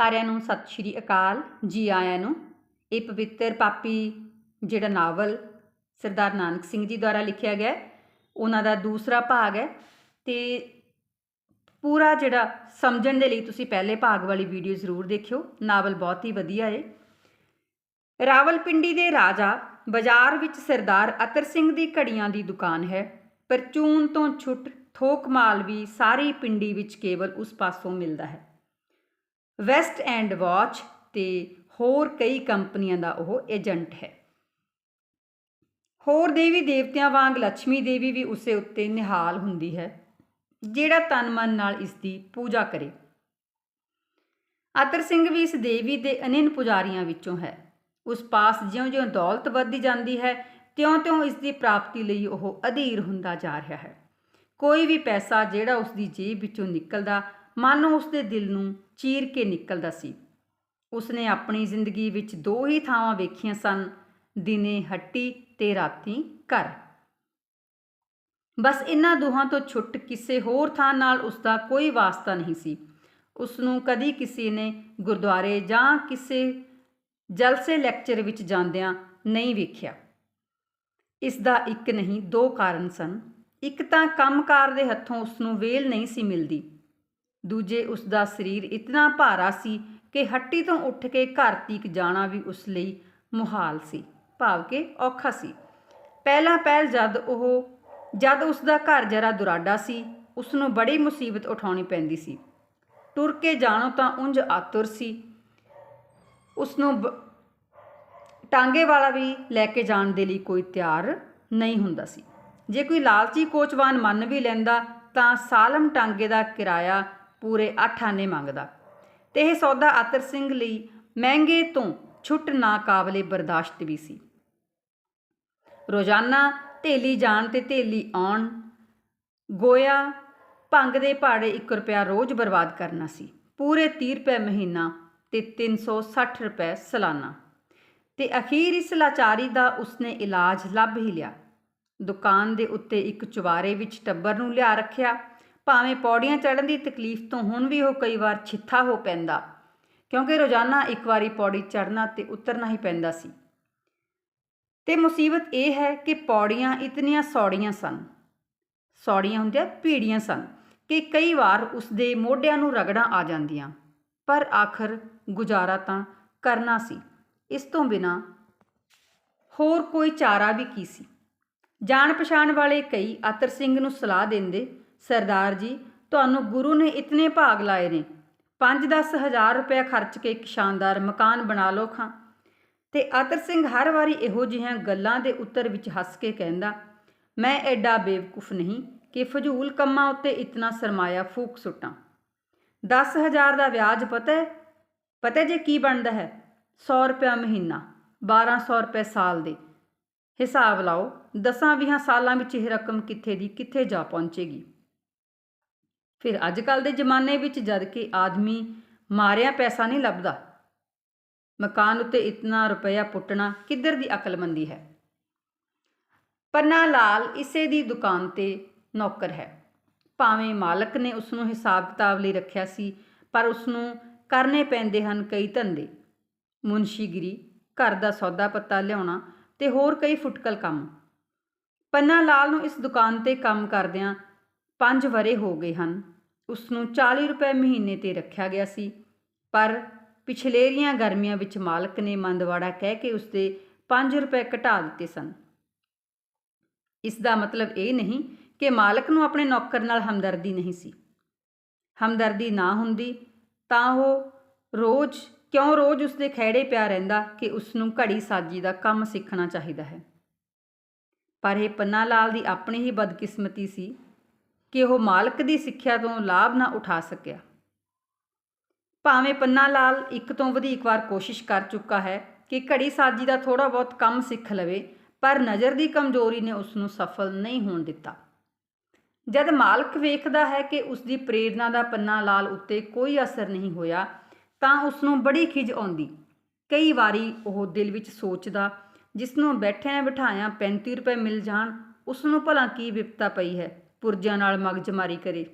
ਸਾਰਿਆਂ ਨੂੰ ਸਤਿ ਸ਼੍ਰੀ ਅਕਾਲ ਜੀ ਆਇਆਂ ਨੂੰ। ਇਹ ਪਵਿੱਤਰ ਪਾਪੀ ਜਿਹੜਾ ਨਾਵਲ ਸਰਦਾਰ ਨਾਨਕ ਸਿੰਘ ਜੀ ਦੁਆਰਾ ਲਿਖਿਆ ਗਿਆ ਉਹਨਾਂ ਦਾ ਦੂਸਰਾ ਭਾਗ ਹੈ ਤੇ ਪੂਰਾ ਜਿਹੜਾ ਸਮਝਣ ਦੇ ਲਈ ਤੁਸੀਂ ਪਹਿਲੇ ਭਾਗ ਵਾਲੀ ਵੀਡੀਓ ਜ਼ਰੂਰ ਦੇਖਿਓ, ਨਾਵਲ ਬਹੁਤ ਹੀ ਵਧੀਆ ਹੈ ਰਾਵਲਪਿੰਡੀ ਦੇ ਰਾਜਾ ਬਾਜ਼ਾਰ ਵਿੱਚ ਸਰਦਾਰ ਅਤਰ ਸਿੰਘ ਦੀ ਘੜੀਆਂ ਦੀ ਦੁਕਾਨ ਹੈ, ਪਰ ਚੂਨ ਤੋਂ ਛੁੱਟ ਥੋਕ ਮਾਲ ਵੀ ਸਾਰੀ ਪਿੰਡੀ ਵਿੱਚ ਕੇਵਲ ਉਸ ਪਾਸੋਂ ਮਿਲਦਾ ਹੈ। ਵੈਸਟ ਐਂਡ ਵਾਚ ਤੇ ਹੋਰ ਕਈ ਕੰਪਨੀਆਂ ਦਾ ਉਹ ਏਜੰਟ ਹੈ। ਹੋਰ ਦੇਵੀ ਦੇਵਤਿਆਂ ਵਾਂਗ ਲక్ష్ਮੀ ਦੇਵੀ ਵੀ ਉਸੇ ਉੱਤੇ ਨਿਹਾਲ ਹੁੰਦੀ ਹੈ, ਜਿਹੜਾ ਤਨ ਮਨ ਨਾਲ ਇਸ ਦੀ ਪੂਜਾ ਕਰੇ। ਅਤਰ ਸਿੰਘ ਵੀ ਇਸ ਦੇਵੀ ਦੇ ਅਨਿਨ ਪੁਜਾਰੀਆਂ ਵਿੱਚੋਂ ਹੈ। ਉਸ ਪਾਸ ਜਿਉਂ-ਜਿਉਂ ਦੌਲਤ ਵੱਧਦੀ ਜਾਂਦੀ ਹੈ, ਤਿਉਂ-ਤਿਉਂ ਇਸ ਦੀ ਪ੍ਰਾਪਤੀ ਲਈ ਉਹ ਅਧੀਰ ਹੁੰਦਾ ਜਾ ਰਿਹਾ ਹੈ। ਕੋਈ ਵੀ ਪੈਸਾ ਜਿਹੜਾ ਉਸ ਦੀ ਜੇਬ ਵਿੱਚੋਂ ਨਿਕਲਦਾ ਮਨ ਉਸ ਦੇ ਦਿਲ ਨੂੰ ਚੀਰ ਕੇ ਨਿਕਲਦਾ ਸੀ। ਉਸਨੇ ਆਪਣੀ ਜ਼ਿੰਦਗੀ ਵਿੱਚ ਦੋ ਹੀ ਥਾਵਾਂ ਵੇਖੀਆਂ ਸਨ, ਦਿਨੇ ਹੱਟੀ ਤੇ ਰਾਤੀ ਘਰ। ਬਸ ਇਹਨਾਂ ਦੋਹਾਂ ਤੋਂ ਛੁੱਟ ਕਿਸੇ ਹੋਰ ਥਾਂ ਨਾਲ ਉਸ ਦਾ ਕੋਈ ਵਾਸਤਾ ਨਹੀਂ ਸੀ। ਉਸ ਨੂੰ ਕਦੀ ਕਿਸੇ ਨੇ ਗੁਰਦੁਆਰੇ ਜਾਂ ਕਿਸੇ ਜਲਸੇ ਲੈਕਚਰ ਵਿੱਚ ਜਾਂਦਿਆਂ ਨਹੀਂ ਵੇਖਿਆ। ਇਸ ਦਾ ਇੱਕ ਨਹੀਂ, ਦੋ ਕਾਰਨ ਸਨ। ਇੱਕ ਤਾਂ ਕੰਮਕਾਰ ਦੇ ਹੱਥੋਂ ਉਸ ਨੂੰ ਵੇਲ ਨਹੀਂ ਸੀ ਮਿਲਦੀ। ਦੂਜੇ ਉਸ ਦਾ ਸਰੀਰ ਇਤਨਾ ਭਾਰਾ ਸੀ ਕਿ ਹੱਟੀ ਤੋਂ ਉੱਠ ਕੇ ਘਰ ਤੀਕ ਜਾਣਾ ਵੀ ਉਸ ਲਈ ਮੁਹਾਲ ਸੀ, ਭਾਵ ਕਿ ਔਖਾ ਸੀ। ਪਹਿਲਾ ਪਹਿਲ ਜਦ ਉਹ, ਜਦ ਉਸ ਦਾ ਘਰ ਜਰਾ ਦੁਰਾਡਾ ਸੀ ਉਸ ਨੂੰ ਬੜੀ ਮੁਸੀਬਤ ਉਠਾਉਣੀ ਪੈਂਦੀ ਸੀ। ਟੁਰ ਕੇ ਜਾਣੋ ਤਾਂ ਉਂਝ ਆਤੁਰ ਸੀ। ਉਸ ਨੂੰ ਬ- ਟਾਂਗੇ ਵਾਲਾ ਵੀ ਲੈ ਕੇ ਜਾਣ ਦੇ ਲਈ ਕੋਈ ਤਿਆਰ ਨਹੀਂ ਹੁੰਦਾ ਸੀ। ਜੇ ਕੋਈ ਲਾਲਚੀ ਕੋਚਵਾਨ ਮੰਨ ਵੀ ਲੈਂਦਾ ਤਾਂ ਸਾਲਮ ਟਾਂਗੇ ਦਾ ਕਿਰਾਇਆ ਪੂਰੇ 8 ਆਨੇ ਮੰਗਦਾ। ਤੇ ਇਹ ਸੌਦਾ ਆਤਰ ਸਿੰਘ ਲਈ ਮਹਿੰਗੇ ਤੋਂ ਛੁੱਟ ਨਾ ਕਾਬਲੇ ਬਰਦਾਸ਼ਤ ਵੀ ਸੀ। ਰੋਜ਼ਾਨਾ ਢੇਲੀ ਜਾਣ ਤੇ ਢੇਲੀ ਆਉਣ, ਗੋਇਆ ਭੰਗ ਦੇ ਭਾੜੇ 1 ਰੁਪਿਆ ਰੋਜ਼ ਬਰਬਾਦ ਕਰਨਾ ਸੀ। ਪੂਰੇ 30 ਰੁਪਏ ਮਹੀਨਾ ਤੇ 360 ਰੁਪਏ ਸਾਲਾਨਾ। ਤੇ ਅਖੀਰ ਇਸ ਲਾਚਾਰੀ ਦਾ ਉਸਨੇ ਇਲਾਜ ਲੱਭ ਹੀ ਲਿਆ। ਦੁਕਾਨ ਦੇ ਉੱਤੇ ਇੱਕ ਚੁਬਾਰੇ ਵਿੱਚ ਟੱਬਰ ਨੂੰ ਲਿਆ ਰੱਖਿਆ। ਭਾਵੇਂ ਪੌੜੀਆਂ ਚੜ੍ਹਨ ਦੀ ਤਕਲੀਫ ਤੋਂ ਹੁਣ ਵੀ ਉਹ ਕਈ ਵਾਰ ਛਿੱਥਾ ਹੋ ਪੈਂਦਾ, ਕਿਉਂਕਿ ਰੋਜ਼ਾਨਾ ਇੱਕ ਵਾਰੀ ਪੌੜੀ ਚੜ੍ਹਨਾ ਤੇ ਉਤਰਨਾ ਹੀ ਪੈਂਦਾ ਸੀ। ਤੇ ਮੁਸੀਬਤ ਇਹ ਹੈ ਕਿ ਪੌੜੀਆਂ ਇਤਨੀਆਂ ਸੌੜੀਆਂ ਸਨ। ਸੌੜੀਆਂ ਹੁੰਦੀਆਂ ਭੀੜੀਆਂ ਸਨ ਕਿ ਕਈ ਵਾਰ ਉਸਦੇ ਮੋਢਿਆਂ ਨੂੰ ਰਗੜਾਂ ਆ ਜਾਂਦੀਆਂ, ਪਰ ਆਖਰ ਗੁਜ਼ਾਰਾ ਤਾਂ ਕਰਨਾ ਸੀ। ਇਸ ਤੋਂ ਬਿਨਾ ਹੋਰ ਕੋਈ ਚਾਰਾ ਵੀ ਕੀ ਸੀ? ਜਾਣ ਪਛਾਣ ਵਾਲੇ ਕਈ ਆਤਰ ਸਿੰਘ ਨੂੰ ਸਲਾਹ ਦਿੰਦੇ ਸਰਦਾਰ ਜੀ, ਤੁਹਾਨੂੰ ਗੁਰੂ ਨੇ ਇਤਨੇ ਭਾਗ ਲਾਏ ਨੇ। 5-10 ਹਜ਼ਾਰ ਰੁਪਏ ਖਰਚ ਕੇ ਇੱਕ ਸ਼ਾਨਦਾਰ ਮਕਾਨ ਬਣਾ ਲਓ ਖਾਂ। ਤੇ ਅਤਰ ਸਿੰਘ ਹਰ ਵਾਰੀ ਇਹੋ ਜਿਹੀਆਂ ਗੱਲਾਂ ਦੇ ਉੱਤਰ ਵਿੱਚ ਹੱਸ ਕੇ ਕਹਿੰਦਾ, ਮੈਂ ਐਡਾ ਬੇਵਕੂਫ ਨਹੀਂ ਕਿ ਫਜ਼ੂਲ ਕੰਮਾਂ ਉੱਤੇ ਇਤਨਾ ਸਰਮਾਇਆ ਫੂਕ ਸੁੱਟਾਂ। 10000 ਦਾ ਵਿਆਜ ਪਤਾ ਹੈ? ਪਤਾ ਜੇ ਕੀ ਬਣਦਾ ਹੈ? 100 ਰੁਪਏ ਮਹੀਨਾ 1200 ਰੁਪਏ ਸਾਲ ਦੇ। ਹਿਸਾਬ ਲਾਓ 10-20 ਸਾਲਾਂ ਵਿੱਚ ਇਹ ਰਕਮ ਕਿੱਥੇ ਦੀ ਕਿੱਥੇ ਜਾ ਪਹੁੰਚੇਗੀ? ਫਿਰ ਅੱਜ ਕੱਲ ਦੇ ਜ਼ਮਾਨੇ ਵਿੱਚ ਜਦ ਕਿ ਆਦਮੀ ਮਾਰਿਆ ਪੈਸਾ ਨਹੀਂ ਲੱਭਦਾ, ਮਕਾਨ ਉੱਤੇ ਇਤਨਾ ਰੁਪਇਆ ਪੁੱਟਣਾ ਕਿੱਧਰ ਦੀ ਅਕਲਮੰਦੀ ਹੈ? ਪੰਨਾ ਲਾਲ ਇਸੇ ਦੀ ਦੁਕਾਨ ਤੇ ਨੌਕਰ ਹੈ। ਭਾਵੇਂ ਮਾਲਕ ਨੇ ਉਸ ਨੂੰ ਹਿਸਾਬ ਕਿਤਾਬ ਲਈ ਰੱਖਿਆ ਸੀ, ਪਰ ਉਸ ਨੂੰ ਕਰਨੇ ਪੈਂਦੇ ਹਨ ਕਈ ਧੰਦੇ। ਮੁਨਸ਼ੀਗਿਰੀ, ਘਰ ਦਾ ਸੌਦਾ ਪੱਤਾ ਲਿਆਉਣਾ ਤੇ ਹੋਰ ਕਈ ਫੁਟਕਲ ਕੰਮ। ਪੰਨਾ ਲਾਲ ਨੂੰ ਇਸ ਦੁਕਾਨ ਤੇ ਕੰਮ ਕਰਦਿਆਂ 5 ਵਰੇ ਹੋ ਗਏ ਹਨ। ਉਸ ਨੂੰ 40 ਰੁਪਏ ਮਹੀਨੇ ਤੇ ਰੱਖਿਆ ਗਿਆ ਸੀ। ਪਰ ਪਿਛਲੇਰੀਆਂ ਗਰਮੀਆਂ ਵਿੱਚ ਮਾਲਕ ਨੇ ਮੰਦਵਾੜਾ ਕਹਿ ਕੇ ਉਸ ਦੇ 5 ਰੁਪਏ ਘਟਾ ਦਿੱਤੇ ਸਨ। ਇਸ ਦਾ ਮਤਲਬ ਇਹ ਨਹੀਂ ਕਿ ਮਾਲਕ ਨੂੰ ਆਪਣੇ ਨੌਕਰ ਨਾਲ ਹਮਦਰਦੀ ਨਹੀਂ ਸੀ। ਹਮਦਰਦੀ ਨਾ ਹੁੰਦੀ ਤਾਂ ਉਹ ਰੋਜ਼, ਕਿਉਂ ਰੋਜ਼ ਉਸ ਦੇ ਖਹਿੜੇ ਪਿਆ ਰਹਿੰਦਾ ਕਿ ਉਸ ਨੂੰ ਘੜੀ ਸਾਜੀ ਦਾ ਕੰਮ ਸਿੱਖਣਾ ਚਾਹੀਦਾ ਹੈ। ਪਰ ਇਹ ਪੰਨਾ ਲਾਲ ਦੀ ਆਪਣੀ ਹੀ ਬਦਕਿਸਮਤੀ ਸੀ ਕਿ ਉਹ ਮਾਲਕ ਦੀ ਸਿੱਖਿਆ ਤੋਂ ਲਾਭ ਨਾ ਉਠਾ ਸਕਿਆ। ਭਾਵੇਂ ਪੰਨਾ ਲਾਲ ਇੱਕ ਤੋਂ ਵਧੇਕ ਵਾਰ ਕੋਸ਼ਿਸ਼ ਕਰ ਚੁੱਕਾ ਹੈ ਕਿ ਘੜੀ ਸਾਜੀ ਦਾ ਥੋੜਾ ਬਹੁਤ ਕੰਮ ਸਿੱਖ ਲਵੇ, ਪਰ ਨਜ਼ਰ ਦੀ ਕਮਜ਼ੋਰੀ ਨੇ ਉਸ ਨੂੰ ਸਫਲ ਨਹੀਂ ਹੋਣ ਦਿੱਤਾ। ਜਦ ਮਾਲਕ ਵੇਖਦਾ ਹੈ ਕਿ ਉਸ ਦੀ ਪ੍ਰੇਰਣਾ ਦਾ ਪੰਨਾ ਲਾਲ ਉੱਤੇ ਕੋਈ ਅਸਰ ਨਹੀਂ ਹੋਇਆ, ਤਾਂ ਉਸ ਨੂੰ ਬੜੀ ਖਿਜ ਆਉਂਦੀ। ਕਈ ਵਾਰੀ ਉਹ ਦਿਲ ਵਿੱਚ ਸੋਚਦਾ ਜਿਸ ਨੂੰ ਬੈਠਿਆਂ ਬਿਠਾਇਆਂ 35 ਰੁਪਏ ਮਿਲ ਜਾਣ ਉਸ ਨੂੰ ਭਲਾ ਕੀ ਵਿਪਤਾ ਪਈ ਹੈ? ਪੁਰਜਿਆਂ ਨਾਲ ਮਗਜਮਾਰੀ ਕਰੇ।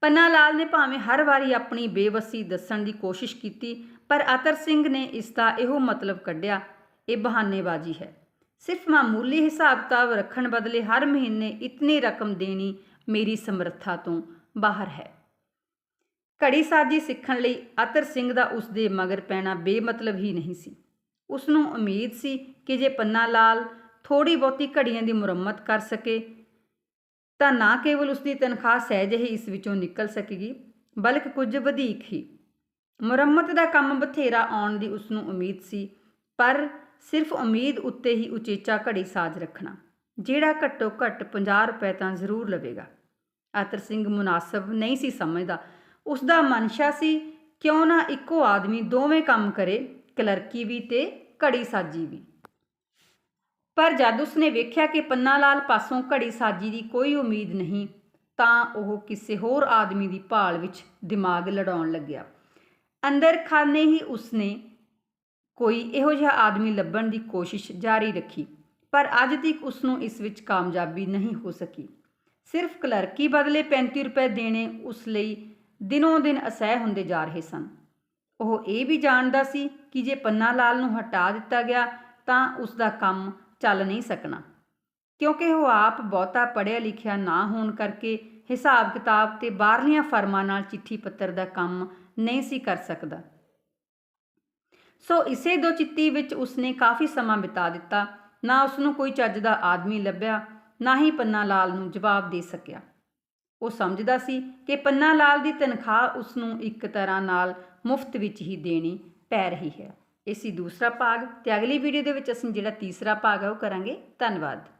ਪੰਨਾ ਲਾਲ ਨੇ ਭਾਵੇਂ ਹਰ ਵਾਰੀ ਆਪਣੀ ਬੇਵਸੀ ਦੱਸਣ ਦੀ ਕੋਸ਼ਿਸ਼ ਕੀਤੀ, ਪਰ ਅਤਰ ਸਿੰਘ ਨੇ ਇਸ ਦਾ ਇਹੋ ਮਤਲਬ ਕੱਢਿਆ, ਇਹ ਬਹਾਨੇਬਾਜ਼ੀ ਹੈ। ਸਿਰਫ ਮਾਮੂਲੀ ਹਿਸਾਬ-ਕਿਤਾਬ ਰੱਖਣ ਬਦਲੇ ਹਰ ਮਹੀਨੇ ਇਤਨੀ ਰਕਮ ਦੇਣੀ ਮੇਰੀ ਸਮਰੱਥਾ ਤੋਂ ਬਾਹਰ ਹੈ। ਘੜੀ ਸਾਜੀ ਸਿੱਖਣ ਲਈ ਅਤਰ ਸਿੰਘ ਦਾ ਉਸ ਦੇ ਮਗਰ ਪੈਣਾ ਬੇਮਤਲਬ ਹੀ ਨਹੀਂ ਸੀ। ਉਸ ਨੂੰ ਉਮੀਦ ਸੀ ਕਿ ਜੇ ਪੰਨਾ ਲਾਲ ਥੋੜੀ ਬਹੁਤੀ ਘੜੀਆਂ ਦੀ ਮੁਰੰਮਤ ਕਰ ਸਕੇ ਤਾਂ ਨਾ ਕੇਵਲ ਉਸ ਦੀ ਤਨਖਾਹ ਸਹਿਜ ਹੀ ਇਸ ਵਿੱਚੋਂ ਨਿਕਲ ਸਕੇਗੀ, ਬਲਕਿ ਕੁਝ ਵਧੇਕ ਹੀ। ਮੁਰੰਮਤ ਦਾ ਕੰਮ ਬਥੇਰਾ ਆਉਣ ਦੀ ਉਸ ਨੂੰ ਉਮੀਦ ਸੀ, ਪਰ ਸਿਰਫ ਉਮੀਦ ਉੱਤੇ ਹੀ ਉਚੇਚਾ ਘੜੀ ਸਾਜ ਰੱਖਣਾ, ਜਿਹੜਾ ਘੱਟੋ ਘੱਟ 50 ਰੁਪਏ ਤਾਂ ਜ਼ਰੂਰ ਲਵੇਗਾ। ਅਤਰ ਸਿੰਘ ਮੁਨਾਸਬ ਨਹੀਂ ਸੀ ਸਮਝਦਾ ਉਸ ਦਾ ਮਨਸ਼ਾ ਸੀ, ਕਿਉਂ ਨਾ ਇੱਕੋ ਆਦਮੀ ਦੋਵੇਂ ਕੰਮ ਕਰੇ, ਕਲਰਕੀ ਵੀ ਤੇ ਘੜੀ ਸਾਜੀ ਵੀ। ਪਰ ਜਦ ਉਸਨੇ ਵੇਖਿਆ ਕਿ ਪੰਨਾ ਲਾਲ ਪਾਸੋਂ ਘੜੀ ਸਾਜੀ ਦੀ ਕੋਈ ਉਮੀਦ ਨਹੀਂ, ਤਾਂ ਉਹ ਕਿਸੇ ਹੋਰ ਆਦਮੀ ਦੀ ਭਾਲ ਵਿੱਚ ਦਿਮਾਗ ਲੜਾਉਣ ਲੱਗਿਆ। ਅੰਦਰ ਖਾਨੇ ਹੀ ਉਸਨੇ ਕੋਈ ਇਹੋ ਜਿਹਾ ਆਦਮੀ ਲੱਭਣ ਦੀ ਕੋਸ਼ਿਸ਼ ਜਾਰੀ ਰੱਖੀ, ਪਰ ਅੱਜ ਤੱਕ ਉਸ ਨੂੰ ਇਸ ਵਿੱਚ ਕਾਮਯਾਬੀ ਨਹੀਂ ਹੋ ਸਕੀ। ਸਿਰਫ ਕਲਰਕੀ ਬਦਲੇ 35 ਰੁਪਏ ਦੇਣੇ ਉਸ ਲਈ ਦਿਨੋਂ ਦਿਨ ਅਸਹਿ ਹੁੰਦੇ ਜਾ ਰਹੇ ਸਨ। ਉਹ ਇਹ ਵੀ ਜਾਣਦਾ ਸੀ ਕਿ ਜੇ ਪੰਨਾ ਲਾਲ ਨੂੰ ਹਟਾ ਦਿੱਤਾ ਗਿਆ, ਤਾਂ ਉਸ ਦਾ ਕੰਮ ਚੱਲ ਨਹੀਂ ਸਕਣਾ। ਕਿਉਂਕਿ ਉਹ ਆਪ ਬਹੁਤਾ ਪੜ੍ਹਿਆ ਲਿਖਿਆ ਨਾ ਹੋਣ ਕਰਕੇ ਹਿਸਾਬ ਕਿਤਾਬ ਤੇ ਬਾਹਰਲੀਆਂ ਫਰਮਾਂ ਨਾਲ ਚਿੱਠੀ ਪੱਤਰ ਦਾ ਕੰਮ ਨਹੀਂ ਸੀ ਕਰ ਸਕਦਾ। ਸੋ ਇਸੇ ਦੋ ਚਿੱਤੀ ਵਿੱਚ ਉਸਨੇ ਕਾਫੀ ਸਮਾਂ ਬਿਤਾ ਦਿੱਤਾ। ਨਾ ਉਸ ਨੂੰ ਕੋਈ ਚੱਜ ਦਾ ਆਦਮੀ ਲੱਭਿਆ, ਨਾ ਹੀ ਪੰਨਾ ਲਾਲ ਨੂੰ ਜਵਾਬ ਦੇ ਸਕਿਆ। ਉਹ ਸਮਝਦਾ ਸੀ ਕਿ ਪੰਨਾ ਲਾਲ ਦੀ ਤਨਖਾਹ ਉਸ ਨੂੰ ਇੱਕ ਤਰ੍ਹਾਂ ਨਾਲ ਮੁਫਤ ਵਿੱਚ ਹੀ ਦੇਣੀ ਪੈ ਰਹੀ ਹੈ। ਇਹ ਸੀ ਦੂਸਰਾ ਭਾਗ ਤੇ ਅਗਲੀ ਵੀਡੀਓ ਦੇ ਵਿੱਚ ਅਸੀਂ ਜਿਹੜਾ ਤੀਸਰਾ ਭਾਗ ਹੈ ਉਹ ਕਰਾਂਗੇ। ਧੰਨਵਾਦ।